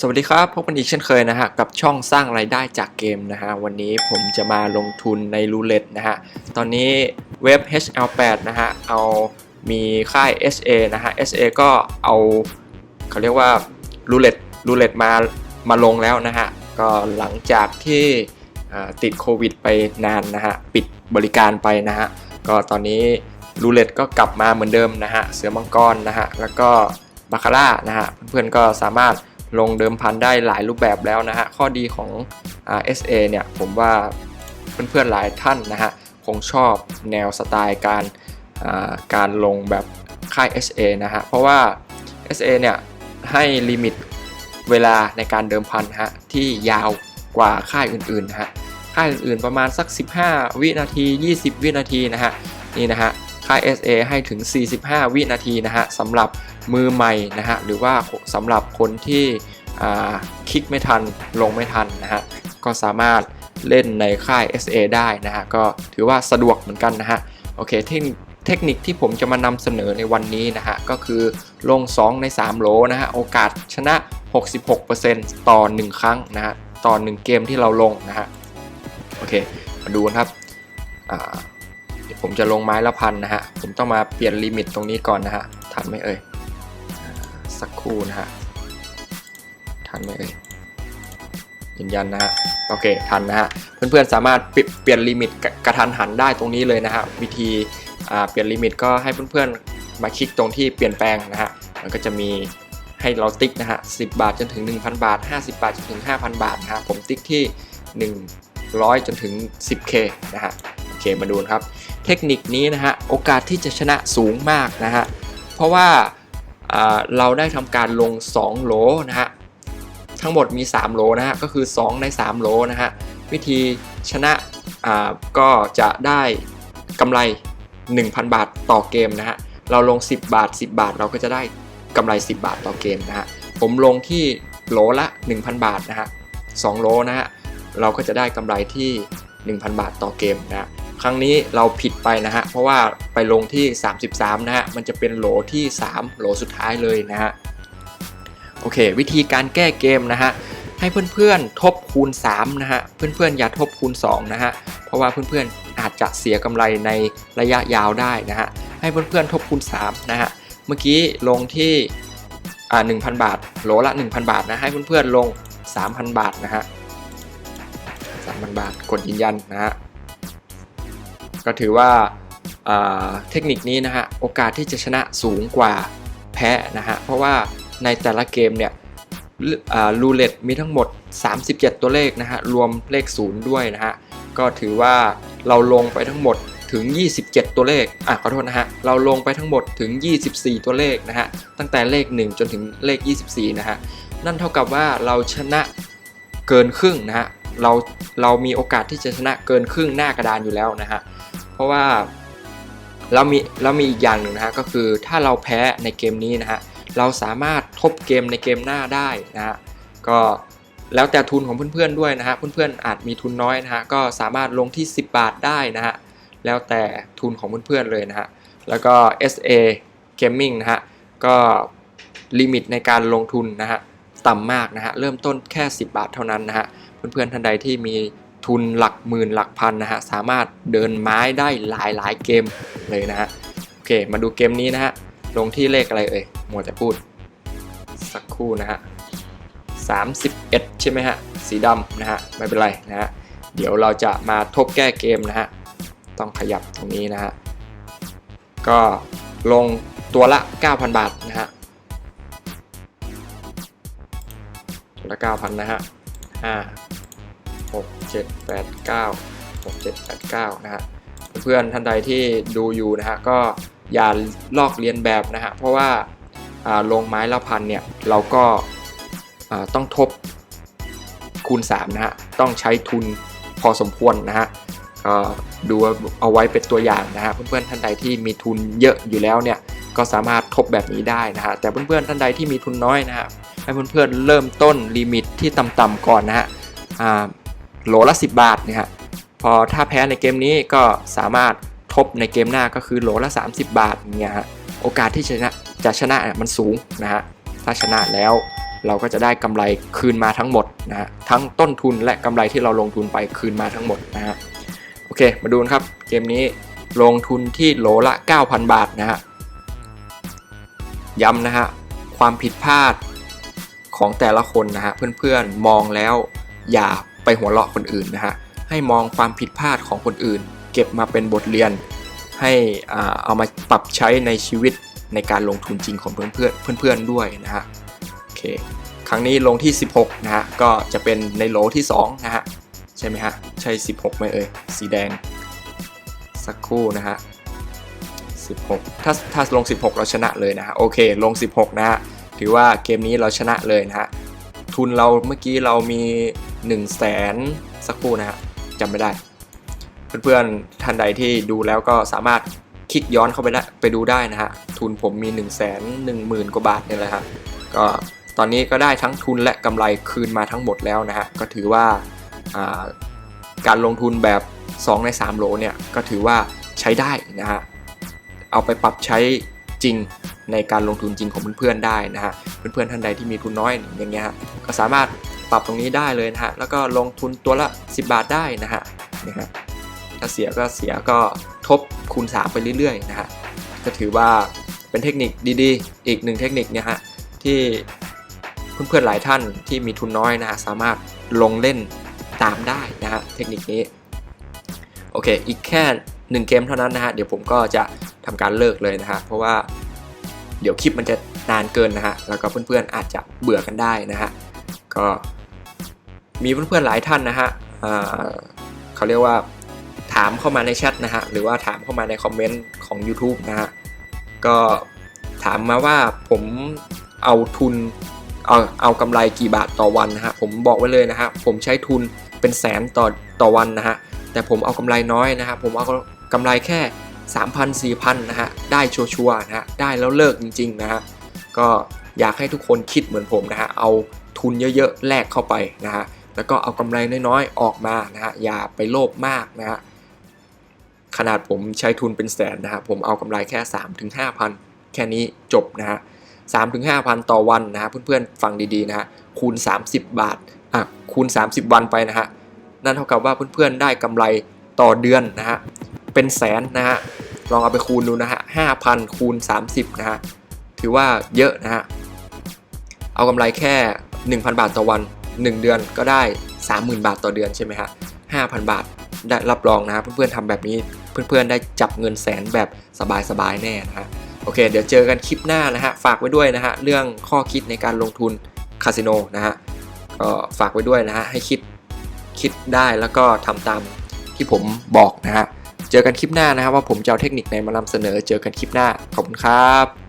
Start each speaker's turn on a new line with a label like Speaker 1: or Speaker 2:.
Speaker 1: สวัสดีครับ พบกันอีกเช่นเคยนะฮะ กับช่องสร้างไรายได้จากเกมนะฮะ วันนี้ผมจะมาลงทุนในรูเล็ตนะฮะ ตอนนี้เว็บ HL8 นะฮะ เอามีค่าย SA นะฮะ SA ก็เอาเขาเรียกว่ารูเล็ตรูเล็ตมามาลงแล้วนะฮะ ก็หลังจากที่ติดโควิดไปนานนะฮะ ปิดบริการไปนะฮะ ก็ตอนนี้รูเล็ตก็กลับมาเหมือนเดิมนะฮะ เสือมังกรนะฮะ แล้วก็บาคาร่านะฮะ เพื่อนๆก็สามารถ ลงเดิมพันได้หลายรูปแบบแล้วนะฮะ ข้อดีของ RSA เนี่ยผมว่าเพื่อนๆหลายท่านนะฮะ คงชอบแนวสไตล์การการลงแบบค่าย SA นะฮะ เพราะว่า SA เนี่ยให้ลิมิตเวลาในการเดิมพันฮะที่ยาวกว่าค่ายอื่นๆนะฮะค่ายอื่นๆประมาณสัก 15 วินาที 20 วินาทีนะฮะนี่นะฮะค่าย SA ให้ถึง 45 วินาทีนะฮะสำหรับ มือใหม่นะฮะหรือว่าสำหรับคนที่คลิกไม่ทันลงไม่ทันนะฮะก็สามารถเล่นในค่าย SA ได้นะฮะก็ถือว่าสะดวกเหมือนกันนะฮะโอเคเทคนิคเทคนิคที่ผมจะมานำเสนอในวันนี้นะฮะก็คือลง 2 ใน 3 โหลนะฮะโอกาสชนะ 66%ต่อ 1 ครั้งนะฮะต่อ 1 เกมที่เราลงนะฮะโอเคมาดูกันครับอ่าเดี๋ยวผมจะลงไม้ละพันนะฮะผมต้องมาเปลี่ยนลิมิตตรงนี้ก่อนนะฮะทันไหมเอ่ย สักครู่นะฮะ ทันไหมเอ่ยยืนยันนะฮะ โอเค ทันนะฮะ เพื่อนๆสามารถเปลี่ยนลิมิตกระทันหันได้ตรงนี้เลยนะฮะ วิธีเปลี่ยนลิมิตก็ให้เพื่อนๆมาคลิกตรงที่เปลี่ยนแปลงนะฮะ มันก็จะมีให้เราติ๊กนะฮะ 10 บาทจนถึง 1,000 บาท 50 บาทจนถึง 5,000 บาทนะฮะ ผมติ๊กที่ 100 จนถึง 10k นะฮะ โอเค มาดูนะครับ เทคนิคนี้นะฮะ โอกาสที่จะชนะสูงมากนะฮะ เพราะว่า เราได้ทำการลง 2 โหลนะฮะทั้งหมดมี 3 โหลนะฮะก็คือ 2 ใน 3 โหลนะฮะวิธีชนะก็จะได้กำไร 1,000 บาทต่อเกมนะฮะเราลง 10 บาท 10 บาท เราก็จะได้กำไร 10 บาทต่อเกมนะฮะผมลงที่โหลละ 1,000 บาทนะฮะ2โหลนะฮะเราก็จะได้กำไรที่ 1,000 บาทต่อเกมนะฮะ ครั้งนี้เราผิดไปนะฮะ เพราะว่าไปลงที่ 33 นะฮะ มันจะเป็นโหลที่ 3 โหลสุดท้ายเลยนะฮะ โอเค วิธีการแก้เกมนะฮะ ให้เพื่อนๆ ทบคูณ 3 นะฮะ เพื่อนๆ อย่าทบคูณ 2 นะฮะ เพราะว่าเพื่อนๆ อาจจะเสียกำไรในระยะยาวได้นะฮะ ให้เพื่อนๆ ทบคูณ 3 นะฮะ เมื่อกี้ลงที่อ่า1,000 บาท โหลละ 1,000 บาทนะ ให้เพื่อนๆ ลง 3,000 บาทนะฮะ3,000 บาท กดยืนยันนะฮะ ก็ถือว่าเทคนิคนี้นะฮะโอกาสที่จะชนะสูงกว่าแพ้นะฮะเพราะว่าในแต่ละเกมเนี่ยรูเล็ตมีทั้งหมด 37 ตัวเลขนะฮะรวมเลข 0 ด้วยนะฮะก็ถือว่าเราลงไปทั้งหมดถึง 27 ตัวเลขอะขอโทษนะฮะเราลงไปทั้งหมดถึง 24 ตัวเลขนะฮะตั้งแต่เลข 1 จนถึงเลข 24 นะฮะนั่นเท่ากับว่าเราชนะเกินครึ่งนะฮะ เราเรามีโอกาสที่จะชนะเกินครึ่งหน้ากระดานอยู่แล้วนะฮะเพราะว่าเรามีเรามีอีกอย่างหนึ่งนะฮะก็คือถ้าเราแพ้ในเกมนี้นะฮะเราสามารถทบเกมในเกมหน้าได้นะฮะก็แล้วแต่ทุนของเพื่อนๆด้วยนะฮะเพื่อนๆอาจมีทุนน้อยนะฮะก็สามารถลงที่ 10 บาทได้นะฮะแล้วแต่ทุนของเพื่อนๆเลยนะฮะแล้วก็ SA Gaming นะฮะก็ลิมิตในการลงทุนนะฮะต่ำมากนะฮะเริ่มต้นแค่ 10 บาทเท่านั้นนะฮะ เพื่อนๆท่านใดที่มีทุนหลักหมื่นหลักพันนะฮะสามารถเดินไม้ได้หลายๆเกมเลยนะฮะโอเค มาดูเกมนี้นะฮะลงที่เลขอะไรเอ่ยหมวดจะพูด สักครู่นะฮะ31 ใช่ไหมฮะ สีดำนะฮะ ไม่เป็นไรนะฮะ เดี๋ยวเราจะมาทบแก้เกมนะฮะ ต้องขยับตรงนี้นะฮะ ก็ลงตัวละ 9,000 บาทนะฮะ ตัวละ 9,000 นะฮะ 5 6 7 8 9 6 7 8 9นะฮะเพื่อนท่านใดที่ดูอยู่นะฮะก็อย่าลอกเลียนแบบนะฮะเพราะว่าลงไม้ละพันเนี่ยเราก็ต้องทบคูณ3นะฮะต้องใช้ทุนพอสมควรนะฮะก็ดูเอาไว้เป็นตัวอย่างนะฮะเพื่อนๆท่านใดที่มีทุนเยอะอยู่แล้วเนี่ยก็สามารถทบแบบนี้ได้นะฮะแต่เพื่อนๆท่านใดที่มีทุนน้อยนะฮะ ให้เพื่อนๆเริ่มต้นลิมิตที่ต่ำๆก่อนนะฮะอ่าโหลละ 10 บาทเนี่ยฮะพอถ้าแพ้ในเกมนี้ก็สามารถทบในเกมหน้าก็คือโหลละ 30 บาทเนี่ยฮะโอกาสที่ชนะจะชนะเนี่ยมันสูงนะฮะถ้าชนะแล้วเราก็จะได้กำไรคืนมาทั้งหมดนะฮะทั้งต้นทุนและกำไรที่เราลงทุนไปคืนมาทั้งหมดนะฮะโอเคมาดูนะครับเกมนี้ลงทุนที่โหลละ 9,000 บาทนะฮะย้ำนะฮะความผิดพลาด ของแต่ละคนนะฮะเพื่อนๆมองแล้วอย่าไปหัวเราะคนอื่นนะฮะให้มองความผิดพลาดของคนอื่น เก็บมาเป็นบทเรียน ให้อ่าเอามาปรับใช้ในชีวิตในการลงทุนจริงของเพื่อนๆเพื่อนๆด้วยนะฮะโอเคครั้งนี้ลงที่ 16นะฮะก็จะเป็นในโหลที่2นะฮะใช่ไหมฮะใช่ 16ไหมเอ่ยสีแดง สักครู่นะฮะ16 ถ้าถ้าลง 16 เราชนะเลยนะฮะโอเคลง 16 นะฮะ ถือว่าเกมนี้เราชนะเลยนะฮะ ทุนเราเมื่อกี้เรามี1 0 0 0 0แสนสักครู่นะฮะจำไม่ได้ เพื่อนๆท่านใดที่ดูแล้วก็สามารถคลิกย้อนเข้าไปได้ไปดูได้นะฮะ ทุนผมมี1 1 0 0 0 0กว่าบาทเนี่ยแหละครับก็ตอนนี้ก็ได้ทั้งทุนและกำไรคืนมาทั้งหมดแล้วนะฮะ ก็ถือว่าอ่าการลงทุนแบบ 2 ใน 3 โหลเนี่ย ก็ถือว่าใช้ได้นะฮะ เอาไปปรับใช้จริง ในการลงทุนจริงของเพื่อนๆได้นะฮะเพื่อนๆท่านใดที่มีทุนน้อยอย่างเงี้ยฮะก็สามารถปรับตรงนี้ได้เลยนะฮะแล้วก็ลงทุนตัวละ 10 บาทได้นะฮะนะฮะถ้าเสียก็เสียก็ทบคูณ 3 ไปเรื่อยๆนะฮะก็ถือว่าเป็นเทคนิคดีๆ อีกหนึ่งเทคนิคเนี่ยฮะที่เพื่อนๆหลายท่านที่มีทุนน้อยนะฮะสามารถลงเล่นตามได้นะฮะเทคนิคนี้โอเคอีกแค่ 1 เกมเท่านั้นนะฮะเดี๋ยวผมก็จะทำการเลิกเลยนะฮะเพราะว่า เดี๋ยวคลิปมันจะนานเกินนะฮะ แล้วก็เพื่อนๆอาจจะเบื่อกันได้นะฮะ ก็มีเพื่อนๆหลายท่านนะฮะเขาเรียกว่าถามเข้ามาในแชทนะฮะ หรือว่าถามเข้ามาในคอมเมนต์ของ YouTube นะฮะ ก็ถามมาว่าผมเอาทุนเอาเอากำไรกี่บาทต่อวันนะฮะ ผมบอกไว้เลยนะฮะ ผมใช้ทุนเป็นแสนต่อต่อวันนะฮะ แต่ผมเอากำไรน้อยนะฮะ ผมเอากำไรแค่ 3,000 4,000นะฮะ ได้ชัวร์ๆนะฮะ ได้แล้วเลิกจริงๆนะฮะ ก็อยากให้ทุกคนคิดเหมือนผมนะฮะ เอาทุนเยอะๆแลกเข้าไปนะฮะ แล้วก็เอากำไรน้อยๆออกมานะฮะ อย่าไปโลภมากนะฮะ ขนาดผมใช้ทุนเป็นแสนนะฮะ ผมเอากำไรแค่ 3-5ถึง5,000 แค่นี้จบนะฮะ3ถึง5,000ต่อวันนะฮะเพื่อนๆฟังดีๆนะฮะคูณ 30 บาทอะคูณ 30 วันไปนะฮะนั่นเท่ากับว่าเพื่อนๆได้กำไรต่อเดือนนะฮะ เป็นแสนนะฮะลองเอาไปคูณดูนะฮะ5,000คูณ 30นะฮะถือว่าเยอะนะฮะเอากำไรแค่ 1,000 บาทต่อวัน 1 เดือนก็ได้ 30,000 บาทต่อเดือนใช่ไหมฮะ5,000 บาทได้รับรองนะฮะเพื่อนๆทำแบบนี้เพื่อนๆได้จับเงินแสนแบบสบายๆแน่นะฮะโอเค เดี๋ยวเจอกันคลิปหน้านะฮะฝากไว้ด้วยนะฮะเรื่องข้อคิดในการลงทุนคาสิโนนะฮะก็ฝากไว้ด้วยนะฮะให้คิดคิดได้แล้วก็ทำตามที่ผมบอกนะฮะ เจอกันคลิปหน้านะครับว่าผมจะเอาเทคนิคไหนมานำเสนอเจอกันคลิปหน้าขอบคุณครับ